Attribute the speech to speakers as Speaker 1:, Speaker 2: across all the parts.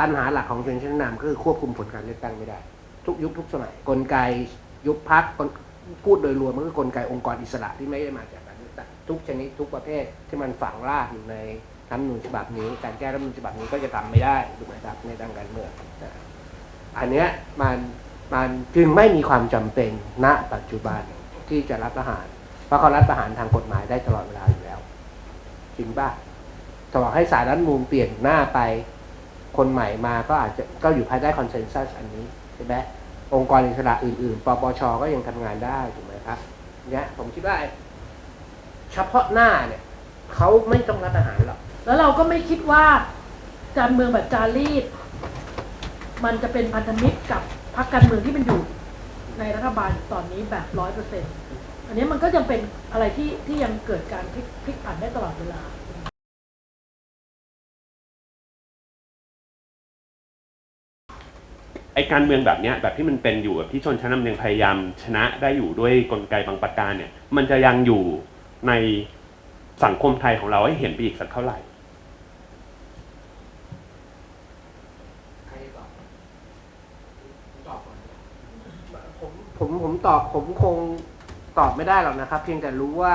Speaker 1: ปัญหาหลักของชนชั้นนำก็คือควบคุมผลการเลือกตั้งไม่ได้ ทุกยุคทุกสมัยกลไกยุบพักพูดโดยรวมมันคือกลไกองค์กรอิสระที่ไม่ได้มาจากการเลือกตั้งทุกชนิดทุกประเภทที่มันฝังรากอยู่ในรัฐมนูญฉบับนี้การแก้รัฐมนูญฉบับนี้ก็จะทำไม่ได้ถูกไหมครับในทางการเมืองอันเนี้ยมันมันจึงไม่มีความจำเป็นณปัจจุบันที่จะรัฐประหาร เพราะเขารัฐประหารทางกฎหมายได้ตลอดเวลาอยู่แล้วจริงป่ะจะบอกให้สารรัฐมนูญเปลี่ยนหน้าไป คนใหม่มาก็อาจจะก็อยู่ภายใต้คอนเซนแซสอันนี้ใช่ไหมองค์กรอิสระอื่น ๆ ปปช ก็ยังทำงานได้ถูกไหมครับเนี่ยผมคิดว่าเฉพาะหน้าเนี่ยเขาไม่ต้องรัฐประหารหรอก
Speaker 2: แล้วเราก็ไม่คิดว่าการเมืองแบบจารีต มันจะเป็นพันธมิตรกับพรรคการเมืองที่มันอยู่ในรัฐบาลตอนนี้แบบร้อยเปอร์เซ็นต์อันนี้มันก็ยังเป็นอะไรที่ที่ยังเกิดการพลิกผันได้ตลอดเวลา
Speaker 3: ไอการเมืองแบบเนี้ยแบบที่มันเป็นอยู่แบบที่ชนชั้นนำยังพยายามชนะได้อยู่ด้วยกลไกบางประการเนี่ย มันจะยังอยู่ในสังคมไทยของเราให้เห็นไปอีกสักเท่าไหร่
Speaker 1: ผมผมตอบผมคงตอบไม่ได้หรอกนะครับ เพียงแต่รู้ว่า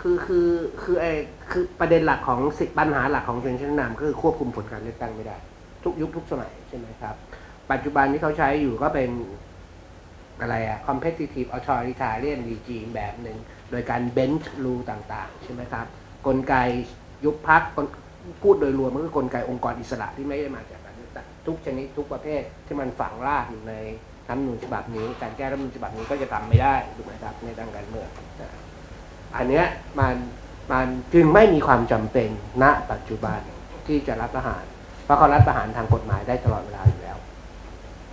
Speaker 1: คือคือคือไอ้คือประเด็นหลักของสิปัญหาหลักของชนชั้นนำก็คือควบคุมผลการเลือกตั้งไม่ได้ ทุกยุคทุกสมัยใช่ไหมครับ ปัจจุบันที่เขาใช้อยู่ก็เป็นอะไรอะ competitive authoritarian regime แบบหนึ่ง โดยการ bench rule ต่างๆ ใช่ไหมครับ กลไกยุบพักพูดโดยรวมมันคือกลไกองค์กรอิสระที่ไม่ได้มาจากการเลือกตั้งทุกชนิดทุกประเภทที่มันฝังรากอยู่ในรัฐมนูญฉบับนี้ การแก้รัฐมนูญฉบับนี้ก็จะทำไม่ได้ถูกไหมครับในทางการเมืองอันเนี้ยมันมันจึงไม่มีความจำเป็นณปัจจุบันที่จะรัฐประหาร เพราะเขารัฐประหารทางกฎหมายได้ตลอดเวลาอยู่แล้ว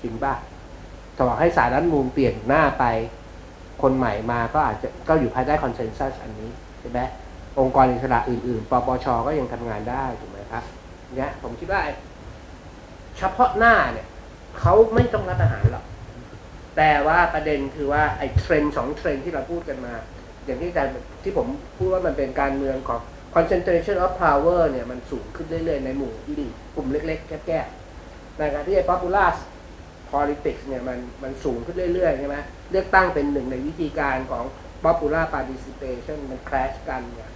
Speaker 1: จริงป่ะจะบอให้สารรัฐธรรมนูญเปลี่ยนหน้าไป คนใหม่มาก็อาจจะก็อยู่ภายใต้คอนเซนแซสอันนี้ใช่ไหมองค์กรอิสระอื่นๆ ปปชก็ยังทำงานได้ถูกไหมครับเนี่ยผมคิดว่าเฉพาะหน้าเนี่ยเขาไม่ต้องรัฐประหารหรอก แต่ว่าประเด็นคือว่าไอ้เทรนสองเทรนที่เราพูดกันมา อย่างที่อาจารย์ที่ผมพูดว่ามันเป็นการเมืองของ concentration of power เนี่ยมันสูงขึ้นเรื่อยๆ ในหมู่อีลีกลุ่มเล็กๆ แก้ๆในการที่ไอ้ popular politics เนี่ยมันมันสูงขึ้นเรื่อยๆใช่ไหมเลือกตั้งเป็นหนึ่งในวิธีการของ popular participation มัน crash กันเนี่ย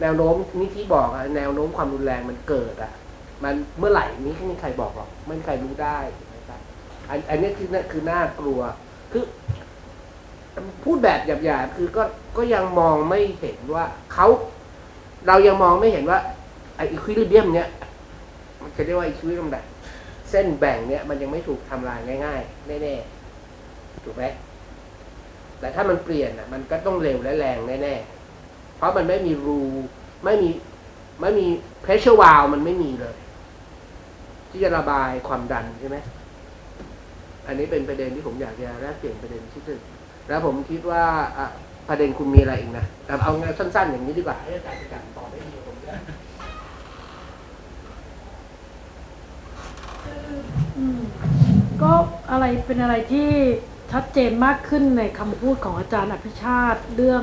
Speaker 1: แนวโน้มนี่ที่บอกอะแนวโน้มความรุนแรงมันเกิดอะมันเมื่อไหร่นี้ไม่มีใครบอกหรอกไม่มีใครรู้ได้ถูกไหมครับอันอันนี้คือคือน่ากลัวคือพูดแบบหยาบๆคือก็ก็ยังมองไม่เห็นว่าเขาเรายังมองไม่เห็นว่าไอ้อีควิลิเบียมเนี่ยมันจะเรียกว่าอีควิลิเบียมแบบ เส้นแบ่งเนี่ยมันยังไม่ถูกทำลายง่ายๆแน่ๆถูกไหมแต่ถ้ามันเปลี่ยนอะ มันก็ต้องเร็วและแรงแน่ๆเพราะมันไม่มีรูไม่มีไม่มีเพรสเชอร์วาลมันไม่มีเลย ที่จะระบายความดันใช่ไหมอันนี้เป็นประเด็นที่ผมอยากจะแลกเปลี่ยนประเด็นที่สุดแล้วผมคิดว่าอะประเด็นคุณมีอะไรอีกนะแต่เอางานสั้น ๆ อย่างนี้ดีกว่าให้อาจารย์จัดตอบได้ดี
Speaker 2: ก็อะไรเป็นอะไรที่ชัดเจนมากขึ้นในคำพูดของอาจารย์อภิชาติเรื่อง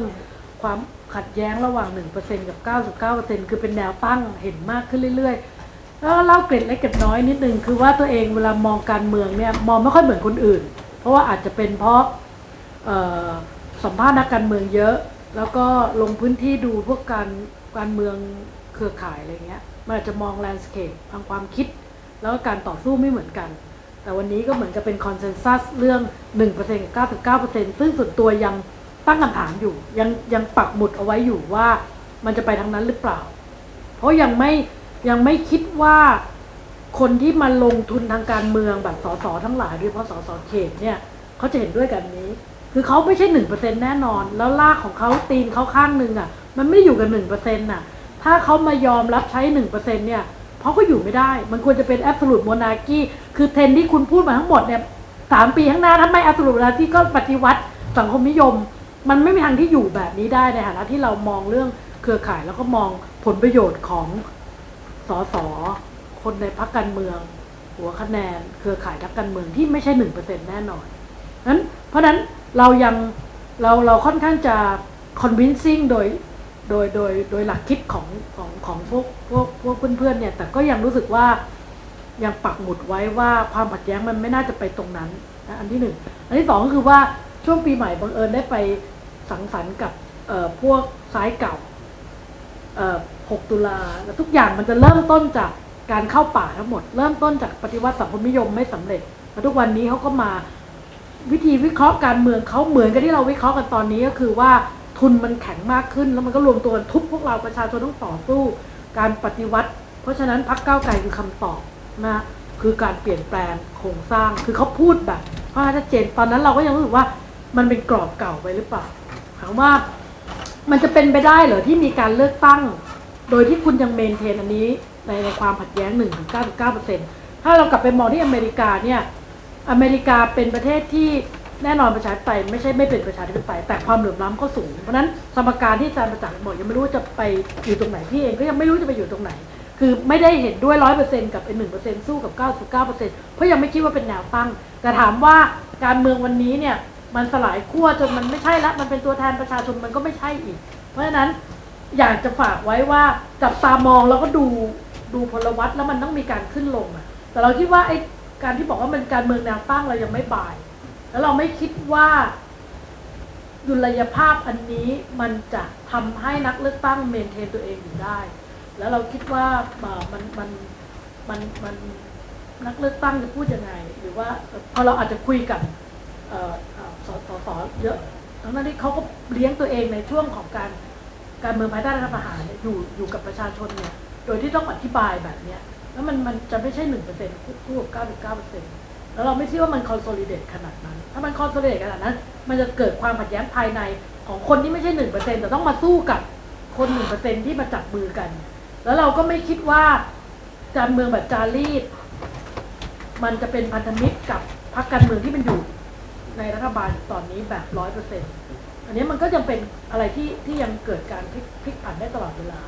Speaker 2: ความขัดแย้งระหว่าง 1%กับ 99%คือเป็นแนวตั้งเห็นมากขึ้นเรื่อยๆ แล้วเล่าเกร็ดเล็กเกร็ดน้อยนิดนึงคือว่าตัวเองเวลามองการเมืองเนี่ยมองไม่ค่อยเหมือนคนอื่น เพราะว่าอาจจะเป็นเพราะสัมภาษณ์นักการเมืองเยอะ แล้วก็ลงพื้นที่ดูพวกการการเมืองเครือข่ายอะไรเงี้ยมันอาจจะมองแลนด์สเคปทางความคิด แล้วก็การต่อสู้ไม่เหมือนกัน แต่วันนี้ก็เหมือนกับเป็นคอนเซนแซสเรื่อง 1%กับ 99%ซึ่งส่วนตัวยังตั้งคำถามอยู่ ยังยังปักหมุดเอาไว้อยู่ว่ามันจะไปทางนั้นหรือเปล่า เพราะยังไม่ยังไม่คิดว่าคนที่มาลงทุนทางการเมืองแบบสสทั้งหลายโดยเฉพาะสสเขตเนี่ยเขาจะเห็นด้วยกันนี้ คือเขาไม่ใช่หนึ่งเปอร์เซ็นแน่นอน แล้วลากของเขาตีนเขาข้างหนึ่งอะ มันไม่อยู่กับหนึ่งเปอร์เซ็นต์น่ะ ถ้าเขามายอมรับใช้หนึ่งเปอร์เซ็นเนี่ย เพราะก็อยู่ไม่ได้ มันควรจะเป็นแอบสูตรโมนาคีคือเทรนที่คุณพูดมาทั้งหมดเนี่ยสามปีข้างหน้าถ้าไม่แอบสูตรโมนาคีก็ปฏิวัติสังคมนิยม มันไม่มีทางที่อยู่แบบนี้ได้ในฐานะที่เรามองเรื่องเครือข่ายแล้วก็มองผลประโยชน์ของสสคนในพรรคการเมือง หัวคะแนน เครือข่ายนักการเมืองที่ไม่ใช่หนึ่งเปอร์เซ็นแน่นอนนั้นเพราะฉะนั้นเรายังเราเราค่อนข้างจะ convincing โดย โดยโดยโดยหลักคิดของของของพวกพวกพวกเพื่อนๆเนี่ย แต่ก็ยังรู้สึกว่ายังปักหมุดไว้ว่าความขัดแย้งมันไม่น่าจะไปตรงนั้นนะอันที่หนึ่งอันที่สองก็คือว่าช่วงปีใหม่บังเอิญได้ไปสังสรรค์กับพวกซ้ายเก่า6ตุลาแล้วทุกอย่างมันจะเริ่มต้นจากการเข้าป่าทั้งหมด เริ่มต้นจากปฏิวัติสังคมนิยมไม่สำเร็จแล้วทุกวันนี้เขาก็มาวิธีวิเคราะห์การเมืองเขาเหมือนกับที่เราวิเคราะห์กันตอนนี้ก็คือว่า ทุนมันแข็งมากขึ้น แล้วมันก็รวมตัวกันทุบพวกเราประชาชนต้องต่อสู้ การปฏิวัติ เพราะฉะนั้นพักเก้าวไกลคือคำตอบนะคือการเปลี่ยนแปลงโครงสร้าง คือเขาพูดแบบเพราะชัดเจนตอนนั้นเราก็ยังรู้สึกว่ามันเป็นกรอบเก่าไปหรือเปล่าถามว่ามันจะเป็นไปได้เหรอที่มีการเลือกตั้ง โดยที่คุณยังเมนเทนอันนี้ในในความขัดแย้ง1ถึง99%ถ้าเรากลับไปมองที่อเมริกาเนี่ยอเมริกาเป็นประเทศที่ แน่นอนประชาธิปไตยไม่ใช่ไม่เป็นประชาธิปไตยแต่ความเหลื่อมล้ำก็สูง เพราะนั้นสมการที่อาจารย์ประจักษ์บอกยังไม่รู้จะไปอยู่ตรงไหนพี่เองก็ยังไม่รู้จะไปอยู่ตรงไหน คือไม่ได้เห็นด้วยร้อยเปอร์เซ็นต์กับไอ้หนึ่งเปอร์เซ็นต์สู้กับเก้าสิบเก้าเปอร์เซ็นต์เพราะยังไม่คิดว่าเป็นแนวตั้ง แต่ถามว่าการเมืองวันนี้เนี่ยมันสลายขั้วจนมันไม่ใช่ละมันเป็นตัวแทนประชาชนมันก็ไม่ใช่อีก เพราะฉะนั้นอยากจะฝากไว้ว่าจับตามองแล้วก็ดูดูพลวัตแล้วมันต้องมีการขึ้นลงอะแต่เราคิดว่าไอ้การที่บอกว่ามันการเมืองแนวตั้งเรายังไม่บ่าย แล้วเราไม่คิดว่าดุลยภาพอันนี้มันจะทำให้นักเลือกตั้งเมนเทนตัวเองอยู่ได้ แล้วเราคิดว่ามันมันมันมันนักเลือกตั้งจะพูดยังไง หรือว่าพอเราอาจจะคุยกับเอ่อเอ่อสสสเยอะทั้งนั้นที่เขาก็เลี้ยงตัวเองในช่วงของการการเมืองภายใต้รัฐประหารอยู่อยู่กับประชาชนเนี่ย โดยที่ต้องอธิบายแบบเนี้ย แล้วมันมันจะไม่ใช่หนึ่งเปอร์เซ็นต์คู่กับเก้าสิบเก้าเปอร์เซ็นต์ แล้วเราไม่เชื่อว่ามันคอนโซลิเดตขนาดนั้น ถ้ามันคอนโซลิเดตขนาดนั้น มันจะเกิดความขัดแย้งภายในของคนที่ไม่ใช่หนึ่งเปอร์เซ็นต์แต่ต้องมาสู้กับคนหนึ่งเปอร์เซ็นต์ที่มาจับมือกัน แล้วเราก็ไม่คิดว่าการเมืองแบบจารีต มันจะเป็นพันธมิตรกับพรรคการเมืองที่มันอยู่ในรัฐบาลตอนนี้แบบร้อยเปอร์เซ็นต์อันนี้มันก็ยังเป็นอะไรที่ที่ยังเกิดการพลิกพลิกผันได้ตลอดเวลา